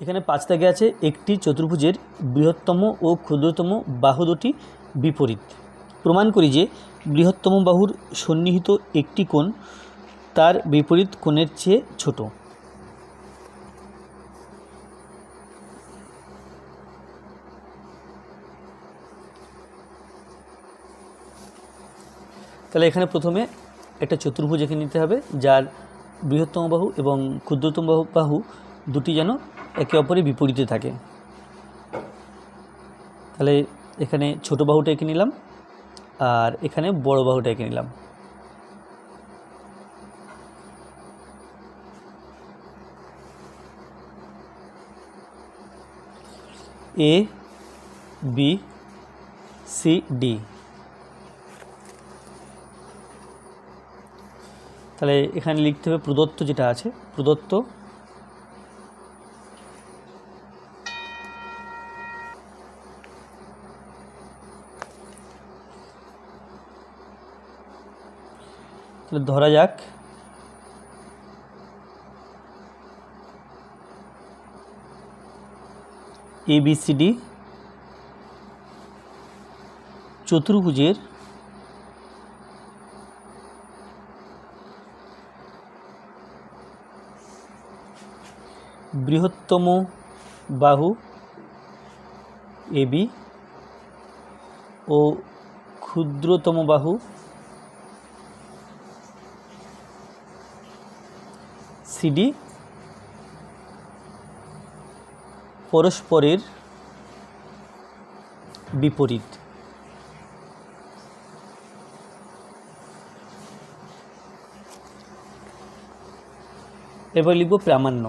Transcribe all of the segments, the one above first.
এখানে পাঁচ দাগে আছে একটি চতুর্ভুজের বৃহত্তম ও ক্ষুদ্রতম বাহু দুটি বিপরীত। প্রমাণ করি যে বৃহত্তম বাহুর সন্নিহিত একটি কোণ তার বিপরীত কোণের চেয়ে ছোট। তাহলে এখানে প্রথমে একটা চতুর্ভুজ এঁকে নিতে হবে, যার বৃহত্তম বাহু এবং ক্ষুদ্রতম বাহু দুটি যেন একে অপরের বিপরীতে থাকে। তাহলে এখানে ছোট বাহুটা এঁকে নিলাম, আর এখানে বড় বাহুটা এঁকে নিলাম। A, B, C, D. তাহলে এখানে লিখতে হবে প্রদত্ত যেটা আছে, প্রদত্ত তাহলে ধরা যাক। এ বি সি ডি চতুর্ভুজের বৃহত্তম বাহু এবি ও ক্ষুদ্রতম বাহু সিডি পরস্পরের বিপরীত। এবার লিখব প্রামাণ্য।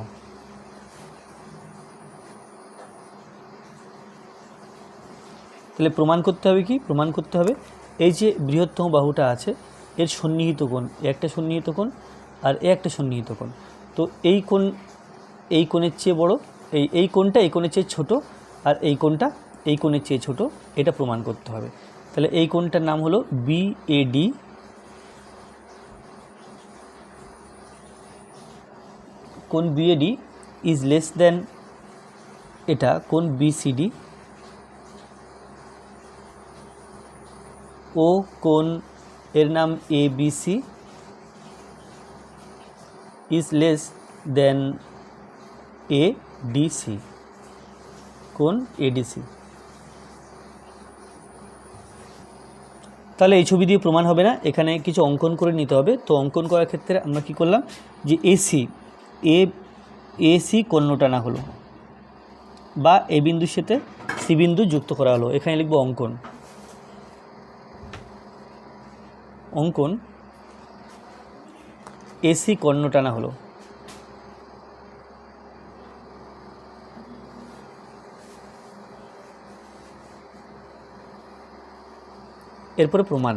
তাহলে প্রমাণ করতে হবে কি? প্রমাণ করতে হবে, এই যে বৃহত্তম বাহুটা আছে, এর সন্নিহিত কোণ একটা সন্নিহিত কোণ আর এ একটা সন্নিহিত কোণ। তো এই কোণ, এই কোণের চেয়ে বড়, এই এই কোণটা এই কোণের চেয়ে ছোট, আর এই কোণটা এই কোণের চেয়ে ছোট, এটা প্রমাণ করতে হবে। তাহলে এই কোণটার নাম হলো বিএডি কোণ বিএডি ইজ লেস দেন এটা কোণ বিসিডি ও কোন এর নাম এ দেন এ ডি সি কোণ এডিসি তাহলে এই ছবি দিয়ে প্রমাণ হবে না। এখানে কিছু অঙ্কন করে নিতে হবে। তো অঙ্কন করার ক্ষেত্রে আমরা কি করলাম? যে এসি এ এসি কর্ণ টানা হলো বা এ বিন্দুর সাথে সি বিন্দু যুক্ত করা হলো। এখানে লিখব অঙ্কন। অঙ্কন এসি কর্ণ টানা হলো। এরপরে প্রমাণ।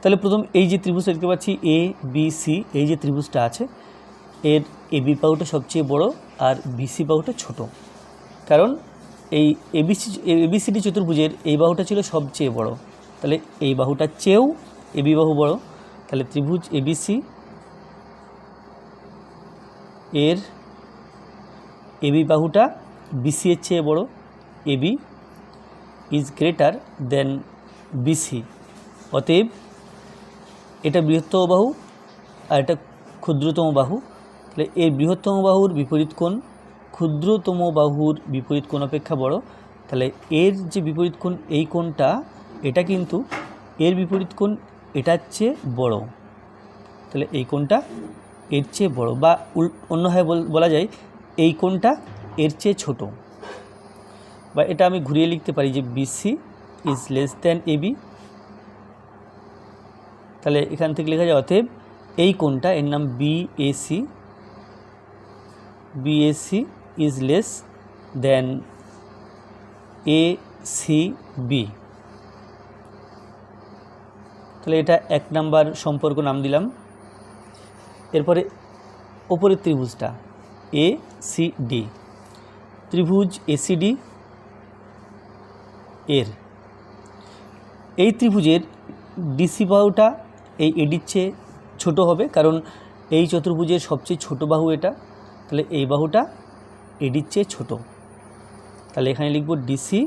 তাহলে প্রথম এই যে ত্রিভুজ দেখতে পাচ্ছি এ বি সি এই যে ত্রিভুজটা আছে, এর এ বি পাউটা সবচেয়ে বড় আর বিসি বাহুটা ছোট। কারণ এই এবিসি এবিসিডি চতুর্ভুজের এই বাহুটা ছিল সবচেয়ে বড়। তাহলে এই বাহুটার চেয়েও এবি বাহু বড়। তাহলে ত্রিভুজ এবিসি এর এবি বাহুটা বিসি এর চেয়ে বড়। AB is greater than BC অতএব এটা বৃহত্তম বাহু আর এটা ক্ষুদ্রতম বাহু। তাহলে এই বৃহত্তম বাহুর বিপরীত কোণ ক্ষুদ্রতম বাহুর বিপরীত কোণ অপেক্ষা বড়। তাহলে এর যে বিপরীত কোণ, এই কোণটা, এটা কিন্তু এর বিপরীত কোণ, এটার চেয়ে বড়। তাহলে এই কোণটা এর চেয়ে বড় বা উল- অন্যভাবে বল- যায় এই কোণটা এর চেয়ে ছোট। বা এটা আমি ঘুরিয়ে লিখতে পারি যে BC is less than AB তাহলে এখান থেকে লেখা যায়, অতএব এই কোণটা, এর নাম BAC BAC then A C B তাহলে এটা এক নাম্বার সম্পর্ক নাম দিলাম। এরপরে ওপরের ত্রিভুজটা এ সি ডি ত্রিভুজ এসিডি এর। এই ত্রিভুজের ডিসি বাহুটা এই এডির চেয়ে ছোটো হবে, কারণ এই চতুর্ভুজের সবচেয়ে ছোট বাহু এটা। তাহলে এই বাহুটা এডির চেয়ে ছোটো। তাহলে এখানে লিখব DC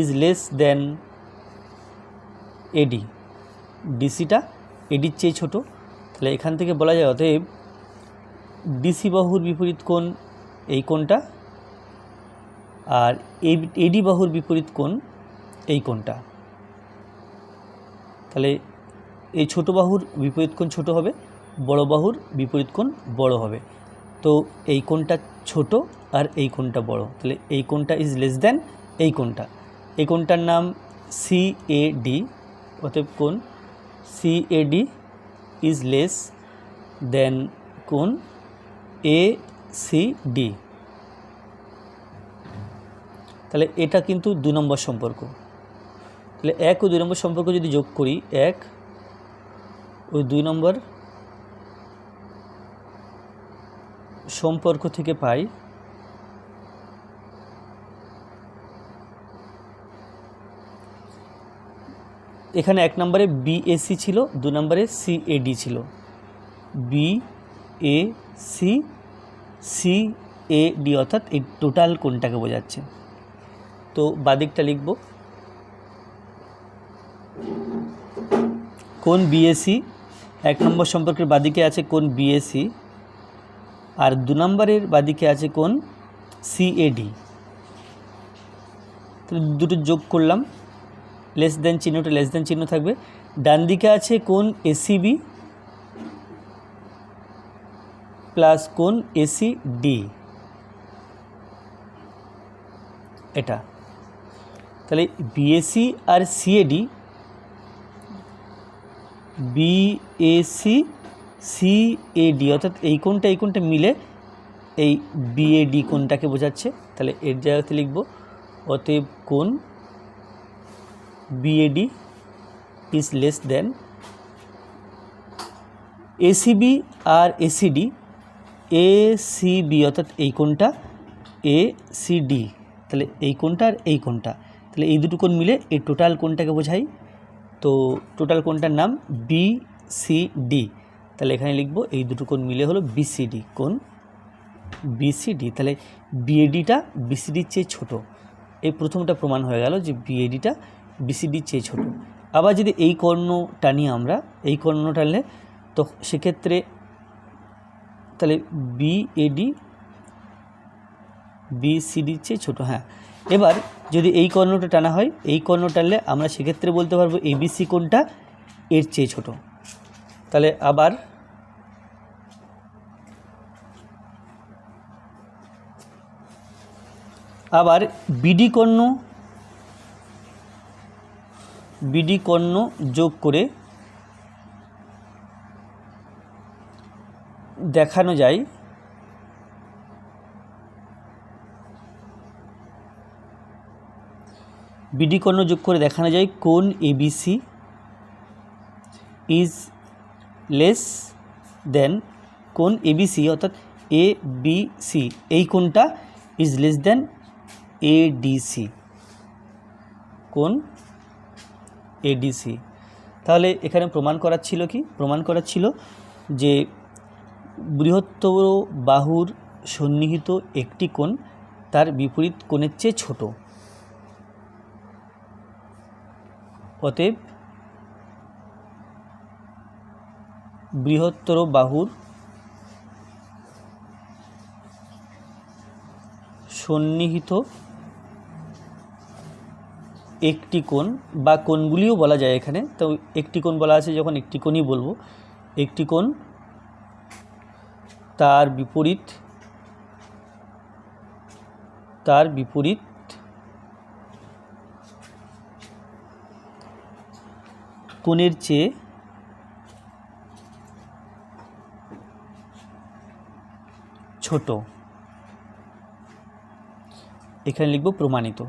is less than AD ডিসিটা এডির চেয়ে ছোটো। তাহলে এখান থেকে বলা যায় অতএব ডিসি বাহুর বিপরীত কোণ এই কোণটা আর এডি বাহুর বিপরীত কোণ এই কোণটা। তাহলে এই ছোট বাহুর বিপরীত কোণ ছোট হবে, বড় বাহুর বিপরীত কোণ বড় হবে। তো এই কোণটা ছোট আর এই কোণটা বড়। তাহলে এই কোণটা ইজ লেস দেন এই কোণটা। এই কোণটার নাম সি এ ডি অতএব কোণ C A D is less than কোণ এ সি ডি তাহলে এটা কিন্তু দু নম্বর সম্পর্ক। তাহলে এক ও দুই নম্বর সম্পর্ক যদি যোগ করি, এক ও দুই নম্বর সম্পর্ক থেকে পাই এখানে এক নম্বরে বিএসি ছিল, দু নম্বরে সিএডি ছিল। B A C C A D অর্থাৎ এই টোটাল কোনটাকে বোঝাচ্ছে। তো বাদিকটা লিখব। কোন বিএসি এক নম্বর সম্পর্কের বাদিকে আছে কোন বিএসি আর দু নম্বরের বাদিকে আছে কোন সিএডি দুটো যোগ করলাম। লেস দেন চিহ্নটা লেস দেন চিহ্ন থাকবে। ডান দিকে আছে কোন এসিবি প্লাস কোন এসি ডি এটা। তাহলে বিএসি আর সিএডি বিএসি সিএডি অর্থাৎ এই কোনটা এই কোনটা মিলে এই বিএডি কোনটাকে বোঝাচ্ছে। তাহলে এর জায়গাতে লিখব, অতএব কোন BAD is less than ACB R ACD ACB অর্থাৎ এই কোনটা এ সিডি তাহলে এই কোনটা আর এই কোনটা তাহলে এই দুটো কোণ মিলে এই টোটাল কোনটাকে বোঝাই। তো টোটাল কোনটার নাম বিসিডি তাহলে এখানে লিখব এই দুটো কোণ মিলে হলো বিসিডি কোন বিসিডি তাহলে বিএডিটা বিসিডির চেয়ে ছোট। এই প্রথমটা প্রমাণ হয়ে গেল যে বিএডিটা বিসিডির চেয়ে ছোট। আবার যদি এই কর্ণ টানি আমরা, এই কর্ণ টানলে তো সেক্ষেত্রে তাহলে বিএডি বিসিডির চেয়ে ছোটো হ্যাঁ। এবার যদি এই কর্ণটা টানা হয়, এই কর্ণ টানলে আমরা সেক্ষেত্রে বলতে পারব এবিসি কোনটা এর চেয়ে ছোট। তাহলে আবার আবার বিডি কর্ণ বিডি কর্ণ যোগ করে দেখানো যায়। বিডি কর্ণ যোগ করে দেখানো যায় কোন এবিসি ইজ লেস দেন কোন এবিসি অর্থাৎ এ বি সি এই কোনটা ইজ লেস দেন এডিসি কোন এডিসি তাহলে এখানে প্রমাণ করার ছিল কি? প্রমাণ করার ছিল যে বৃহত্তর বাহুর সন্নিহিত একটি কোণ তার বিপরীত কোণের চেয়ে ছোট। অতএব বৃহত্তর বাহুর সন্নিহিত একটি কোণ বা কোণগুলিও বলা যায় এখানে। তো একটি কোণ বলা আছে যখন একটি কোণই বলব। একটি কোণ তার বিপরীত তার বিপরীত কোণের চেয়ে ছোট। এখানে লিখব প্রমাণিত।